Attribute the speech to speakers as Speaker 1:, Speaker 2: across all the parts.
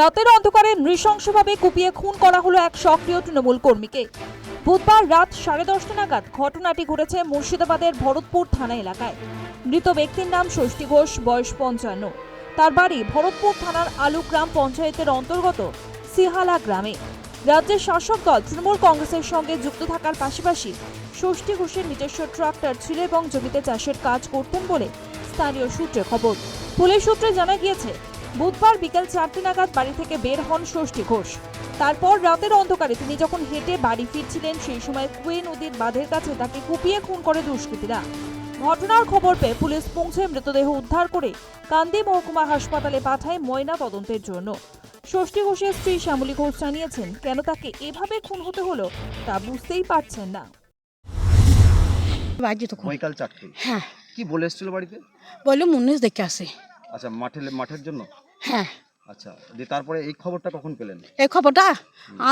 Speaker 1: রাতের অন্ধকারে নৃশংসভাবে কুপিয়ে খুন করা হলো এক সক্রিয় তৃণমূল কর্মীকে। বুধবার রাত সাড়ে দশটা নাগাদ ঘটনাটি ঘটেছে মুর্শিদাবাদের ভরতপুর থানা এলাকায়। মৃত ব্যক্তির নাম ষষ্ঠী ঘোষ, বয়স পঞ্চান্ন। তার বাড়ি ভরতপুর থানার আলু গ্রাম পঞ্চায়েতের অন্তর্গত সিহালা গ্রামে। রাজ্যের শাসক দল তৃণমূল কংগ্রেসের সঙ্গে যুক্ত থাকার পাশাপাশি ষষ্ঠী ঘোষের নিজস্ব ট্রাক্টর ছিল এবং জমিতে চাষের কাজ করতেন বলে স্থানীয় সূত্রে খবর। পুলিশ সূত্রে জানা গিয়েছে বুধবার বিকেল চারটে নাগাদ বাড়ি থেকে বের হন ষষ্ঠী ঘোষ। তারপর রাতের অন্ধকারে তিনি যখন হেঁটে বাড়ি ফিরছিলেন সেই সময় কুয়ে নদীর বাঁধের কাছে তাকে কুপিয়ে খুন করে দুষ্কৃতীরা। ঘটনার খবর পেয়ে পুলিশ পৌঁছে মৃতদেহ উদ্ধার করে কান্দি মহকুমা হাসপাতালে পাঠায় ময়না তদন্তের জন্য। ষষ্ঠী ঘোষের স্ত্রী শ্যামলী ঘোষ জানিয়েছেন কেন তাকে এভাবে খুন হতে হলো তা বুঝতেই পারছেন না।
Speaker 2: বাজি তখন
Speaker 3: বৈকাল চারটে
Speaker 2: হ্যাঁ।
Speaker 3: কি বলে এসেছিল বাড়িতে?
Speaker 2: বলল মুন্নিশ দেখে আসে।
Speaker 3: আচ্ছা মাঠে মাঠের জন্য?
Speaker 2: হ্যাঁ।
Speaker 3: আচ্ছা দিয়ে তারপরে এই খবরটা কখন পেলেন?
Speaker 2: এই খবরটা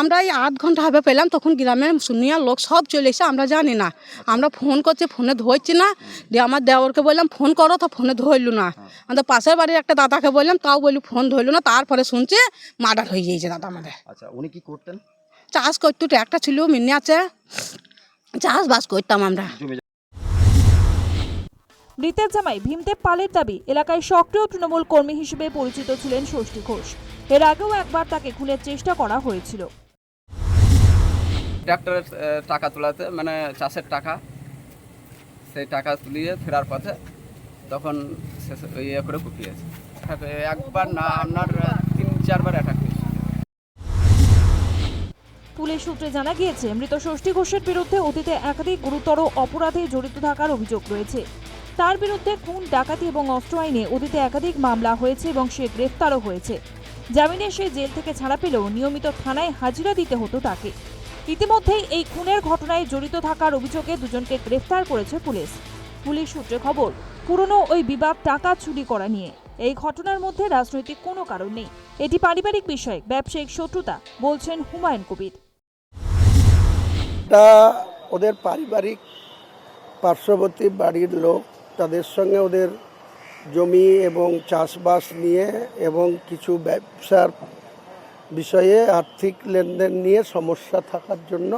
Speaker 2: আমরা এই আধ ঘণ্টা হবে পেলাম তখন গ্রামের শুনিয়া লোক সব চলে এসে আমরা জানি না। আমরা ফোন করছি ফোনে ধরছি না। দিয়ে আমার দেওরকে বললাম ফোন করো তো ফোনে ধরলু না। আমাদের পাশের বাড়ির একটা দাদাকে বললাম তাও ফোন ধরলু না তারপরে শুনছে মার্ডার হয়ে গিয়েছে দাদা আমাদের।
Speaker 3: আচ্ছা উনি কি করতেন?
Speaker 2: চাষ করতো একটা ছিল মিনি আছে। চাষবাস করতাম আমরা।
Speaker 1: মৃতের জামাই ভীমদেব পালের দাবি এলাকায় সক্রিয় তৃণমূল কর্মী হিসেবে পরিচিত ছিলেন ষষ্ঠী ঘোষ। এর আগেও একবার তাকে খুনের চেষ্টা করা হয়েছিল।
Speaker 4: ট্র্যাক্টরের আহ, টাকা তোলাতে মানে চাষের টাকা সেই টাকা তুলিয়ে ফেরার পথে তখন ইয়ে করে কুপিয়েছে। একবার না আপনার তিন চারবার অ্যাটাক
Speaker 1: পুলিশ সূত্রে জানা গিয়েছে মৃত ষষ্ঠী ঘোষের বিরুদ্ধে অতীতে একাধিক গুরুতর অপরাধে জড়িত থাকার অভিযোগ রয়েছে। তার বিরুদ্ধে খুন, ডাকাতি এবং অস্ত্র আইনে অতীতে একাধিক মামলা হয়েছে এবং সে গ্রেফতারও হয়েছে। জামিনে সে জেল থেকে ছাড়া পেলেও নিয়মিত থানায় হাজিরা দিতে হতো তাকে। ইতিমধ্যেই এই খুনের ঘটনায় জড়িত থাকার অভিযোগে দুজনকে গ্রেফতার করেছে পুলিশ। পুলিশ সূত্রে খবর, পুরনো ওই বিবাদ টাকা চুরি করা নিয়ে। এই ঘটনার মধ্যে রাজনৈতিক কোনো কারণ নেই। এটি পারিবারিক বিষয়, ব্যবসায়িক শত্রুতা, বলছেন হুমায়ুন কবির।
Speaker 5: ওদের পারিবারিক পার্শ্ববর্তী বাড়ির লোক তাদের সঙ্গে ওদের জমি এবং চাষবাস নিয়ে এবং কিছু ব্যবসার বিষয়ে আর্থিক লেনদেন নিয়ে সমস্যা থাকার জন্য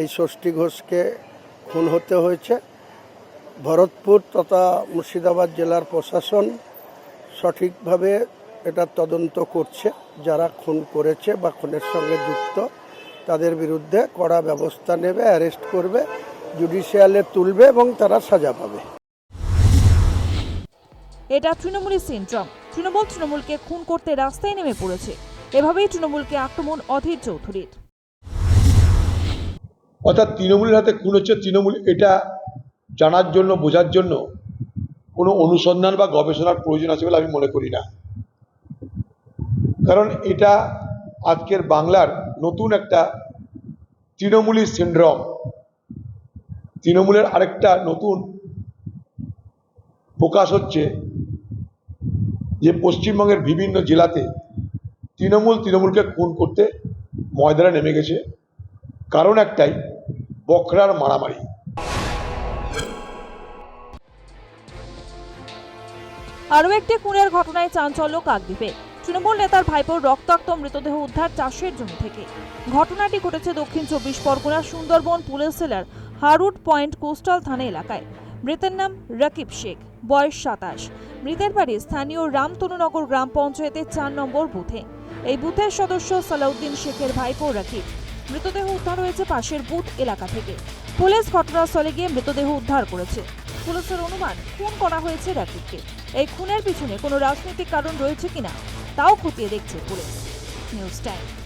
Speaker 5: এই ষষ্ঠী ঘোষকে খুন হতে হয়েছে। ভরতপুর তথা মুর্শিদাবাদ জেলার প্রশাসন সঠিকভাবে এটা তদন্ত করছে। যারা খুন করেছে বা খুনের সঙ্গে যুক্ত, তাদের বিরুদ্ধে কড়া ব্যবস্থা নেবে, অ্যারেস্ট করবে, জুডিশিয়ালে তুলবে এবং তারা সাজা পাবে।
Speaker 1: এটা তৃণমূলের সিন্ড্রম। তৃণমূল তৃণমূলকে খুন করতে রাস্তায় নেমে পড়েছে। এভাবেই তৃণমূলকে আক্রমণ অধীর চৌধুরীর।
Speaker 6: অর্থাৎ তৃণমূলের হাতে খুন হচ্ছে তৃণমূল, এটা জানার জন্য, বোঝার জন্য কোনো অনুসন্ধান বা গবেষণার প্রয়োজন আছে বলে আমি মনে করি না। কারণ এটা আজকের বাংলার নতুন একটা তৃণমূলী সিন্ড্রম। তৃণমূলের আরেকটা নতুন প্রকাশ হচ্ছে যে পশ্চিমবঙ্গের বিভিন্ন জেলাতে তৃণমূল তৃণমূলকে খুন করতে ময়দানে নেমে গেছে। কারণ একটাই বকরার মারামারি।
Speaker 1: আরও একটি খুনের ঘটনায় চাঞ্চল্য কাকদ্বীপে। তৃণমূল নেতার ভাইপোর রক্তাক্ত মৃতদেহ উদ্ধার চাষের জমি থেকে। ঘটনাটি ঘটেছে দক্ষিণ চব্বিশ পরগনার সুন্দরবন পুলিশ জেলার হারুট পয়েন্ট কোস্টাল থানা এলাকায়। মৃতের নাম রাকিব শেখ, বয়স সাতাশ। মৃতের বাড়ি স্থানীয় রামতনুনগর গ্রাম পঞ্চায়েতের চার নম্বর বুথে। এই বুথের সদস্য সালাউদ্দিন শেখের ভাইপো রাকিব। মৃতদেহ উদ্ধার হয়েছে পাশের বুথ এলাকা থেকে। পুলিশ ঘটনাস্থলে গিয়ে মৃতদেহ উদ্ধার করেছে। পুলিশের অনুমান, খুন করা হয়েছে রাকিবকে। এই খুনের পিছনে কোনো রাজনৈতিক কারণ রয়েছে কিনা, তাও খতিয়ে দেখছে পুলিশ। News time.